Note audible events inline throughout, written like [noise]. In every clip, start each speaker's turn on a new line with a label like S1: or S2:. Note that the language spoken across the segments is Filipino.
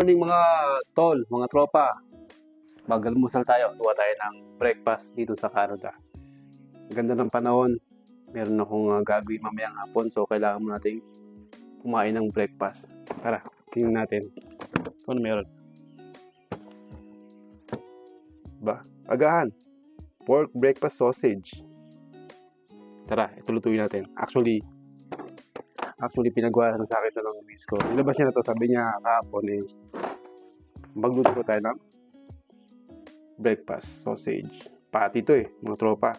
S1: Morning mga tol, mga tropa. Magalmusal tayo. Tuwa tayo ng breakfast dito sa Canada. Ganda ng panahon. Meron akong uh, gagawin mamayang hapon so kailangan mo nating kumain ng breakfast. Tara, tingnan natin. Ano meron? Ba? Agahan. Pork breakfast sausage. Tara, ito natin. Actually, actually pinagawa na sa akin ito ng miss ko. Nilabas niya na to, sabi niya kahapon eh, magluto ko tayo ng breakfast sausage. Pati to eh, mga tropa.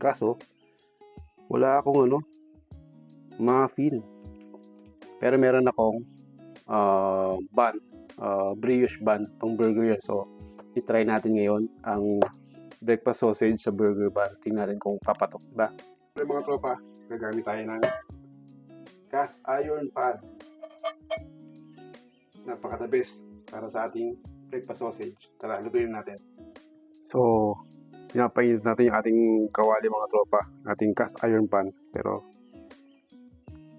S1: Kaso, wala akong ano, muffin. Pero meron akong uh, bun, uh, brioche bun, tong burger yan. So, itry natin ngayon ang breakfast sausage sa burger bun. Tingnan natin kung papatok, ba? Pero mga tropa, gagamit tayo ng cast iron pan. Napaka the best para sa ating breakfast sausage. Tara, lutuin natin. So, pinapainit natin yung ating kawali mga tropa, ating cast iron pan. Pero,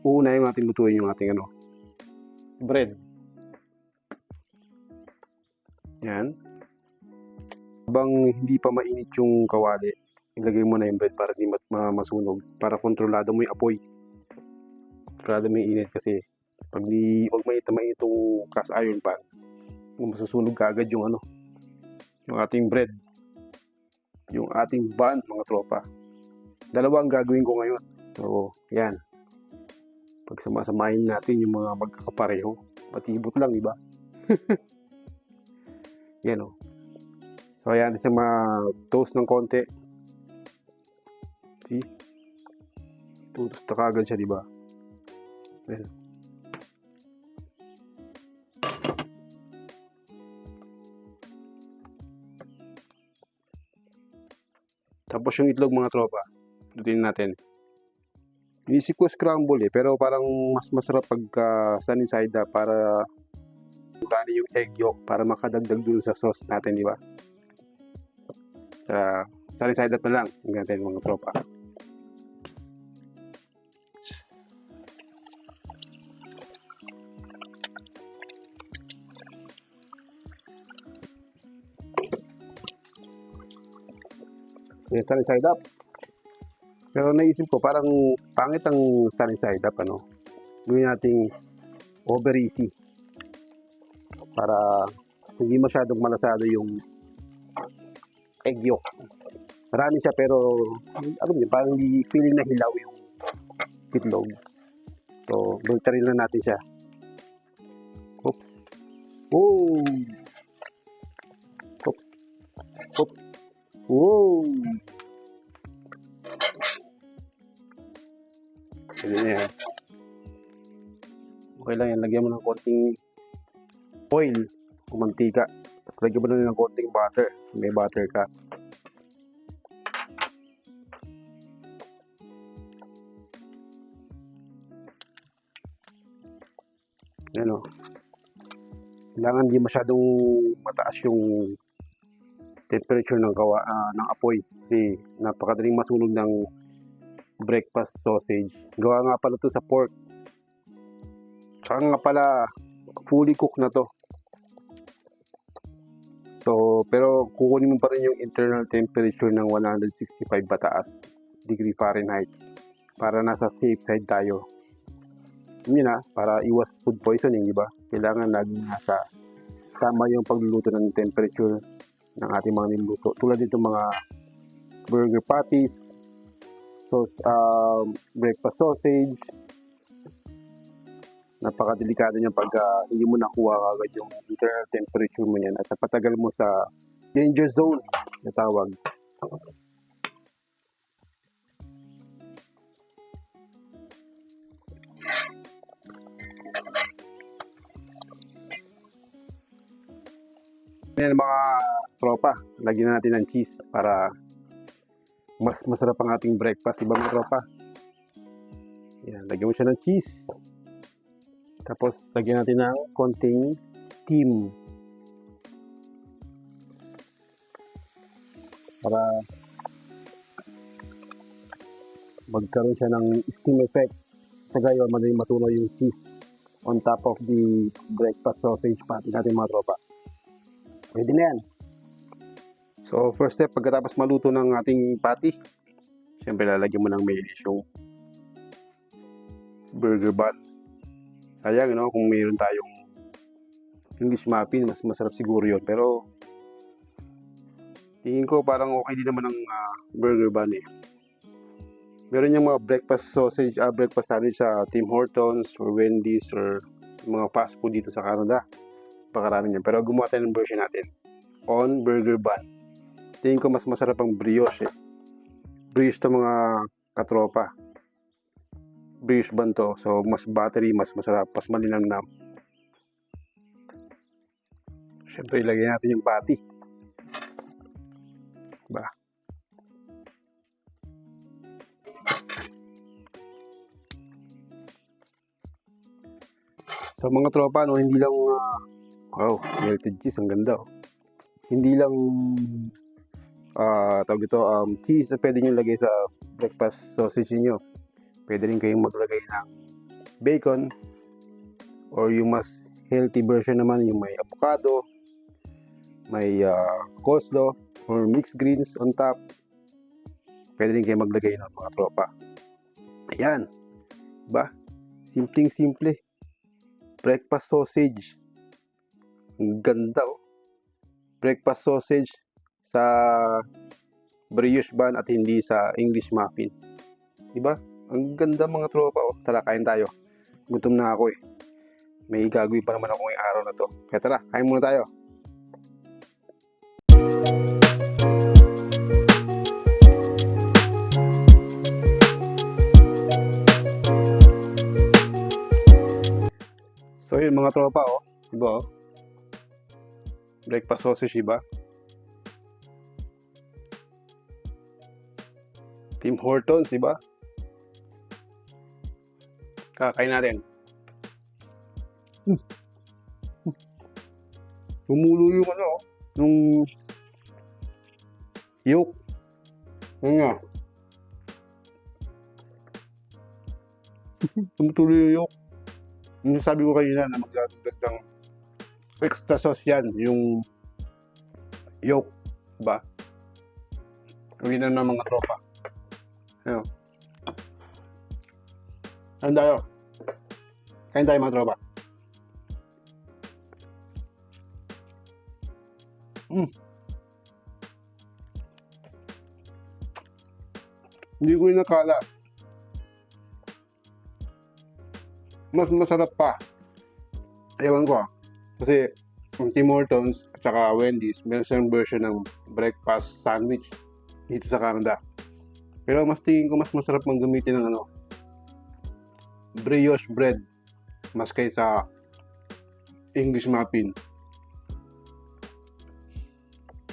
S1: uuna yung ating lutuin yung ating ano, bread. Yan. Habang hindi pa mainit yung kawali, ilagay mo na yung bread para hindi masunog. Para kontrolado mo yung apoy. Mo yung init kasi pag di, wag mainit na mainit yung cast iron pan, masusunog ka agad yung ano, yung ating bread. Yung ating bun, mga tropa. Dalawa ang gagawin ko ngayon. So, yan. Pag samasamahin natin yung mga magkakapareho, patibot lang, iba? [laughs] yan o. So, ayan, siya ma-toast ng konti. See? Tutos na kagad siya, di ba? Ayan. Tapos yung itlog mga tropa, lutuin natin. Inisip ko scramble eh, pero parang mas masarap pagka sunny side up para gani yung egg yolk para makadagdag dun sa sauce natin, di ba? Uh, sunny side up na lang, ang natin mga tropa. Yung sunny side up. Pero naisip ko, parang pangit ang sunny side up, ano. Gawin nating over easy. Para hindi masyadong malasado yung egg yolk. Marami siya pero, ano yun, parang hindi feeling na hilaw yung itlog. So, bultarin na natin siya. Oops. Oh! Oops. Oops. Wow! Okay lang yan. Lagyan mo ng konting oil o mantika. Tapos lagyan mo na ng konting butter. May butter ka. Yan o. Kailangan di masyadong mataas yung temperature ng gawa ah, ng apoy kasi napakadaling masunog ng breakfast sausage. Gawa nga pala to sa pork. Tsaka nga pala fully cooked na to. So, pero kukunin mo pa rin yung internal temperature ng 165 bataas degree Fahrenheit para nasa safe side tayo. Yun na, para iwas food poisoning, di ba? Kailangan laging nasa tama yung pagluluto ng temperature ng ating mga niluto. Tulad dito mga burger patties, so, um, breakfast sausage. Napakadelikado niya pag uh, hindi mo nakuha agad yung internal temperature mo yan at napatagal mo sa danger zone na tawag. Yan mga tropa, lagyan na natin ng cheese para mas masarap ang ating breakfast, di ba mga tropa? Yan, lagyan mo siya ng cheese. Tapos, lagyan natin ng konting steam. Para magkaroon siya ng steam effect. Sa gayon, madaling matunaw yung cheese on top of the breakfast sausage patty natin mga tropa. Pwede na yan. So, first step, pagkatapos maluto ng ating patty, siyempre lalagyan mo ng mayonnaise yung burger bun. Sayang, no? Kung mayroon tayong English muffin, mas masarap siguro yun. Pero, tingin ko parang okay din naman ang ah, burger bun eh. Meron yung mga breakfast sausage, ah, breakfast sandwich sa Tim Hortons or Wendy's or mga fast food dito sa Canada. Pakarami niyan. Pero gumawa tayo ng version natin. On burger bun. Tingin ko mas masarap ang brioche eh. Brioche to mga katropa. Brioche bun to. So, mas battery, mas masarap, mas malinamnam. Siyempre, ilagay natin yung patty. Ba? So mga tropa, no, hindi lang, ah, wow, melted cheese, ang ganda, oh. Hindi lang, ah, tawag ito, um, cheese na pwede nyo lagay sa breakfast sausage niyo. Pwede rin kayong maglagay ng bacon, or yung mas healthy version naman, yung may avocado, may ah, coleslaw, or mixed greens on top. Pwede rin kayo maglagay ng mga tropa. Ayan. Ba? Simpleng-simple breakfast sausage. Ang ganda oh. Breakfast sausage sa brioche bun at hindi sa English muffin. Diba? Ang ganda mga tropa oh. Tara, kain tayo. Gutom na ako eh. May gagawin pa naman ako ngayong araw na to. Kaya tara, kain muna tayo. So yun mga tropa oh. Diba oh? Breakfast sausage diba? Tim Hortons diba? Kakain natin. Hmm. Tumulo yung ano. Yung yolk. Yun nga. [laughs] Tumutulo yung yolk. Yung sabi ko kanina na magdadagdag ng extra sauce yan, yung yolk, ba? Na ng mga tropa. Ayun. Kain tayo. Kain tayo mga tropa. Mm. Hindi ko inakala. mas masarap pa. Ewan ko. ah. Kasi yung Tim Hortons at saka Wendy's, meron silang version ng breakfast sandwich dito sa Canada. Pero mas tingin ko mas masarap mang gamitin ng ano, brioche bread mas kaysa English muffin.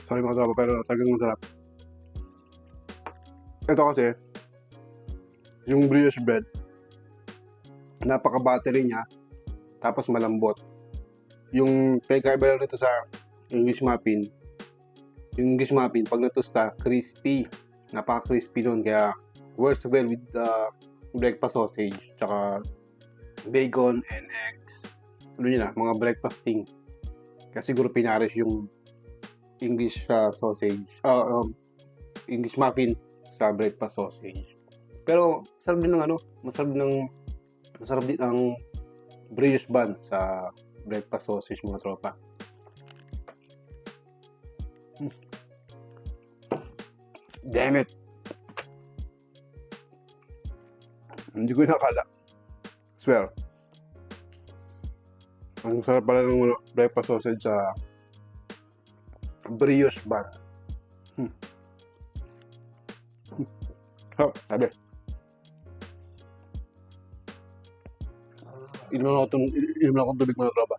S1: Sorry mga tropa, pero talagang masarap. Ito kasi, yung brioche bread, napaka-battery niya, tapos malambot. Yung pagkaiba lang nito sa English muffin, yung English muffin, pag natusta, crispy. Napaka-crispy nun, kaya works well with the breakfast sausage, tsaka bacon and eggs. Ano yun na, mga breakfast thing. Kaya siguro pinares yung English uh, sausage, uh, um, English muffin sa breakfast sausage. Pero, sarap din ng ano, masarap ng Masarap din ang brioche bun sa breakfast sausage mga tropa. Mm. Damn it! Hindi ko nakala. Swear. Ang sarap pala ng breakfast sausage sa brioche bun. Hmm. Oh, sabi. Inom lang ako, inom lang ako tubig mga tropa.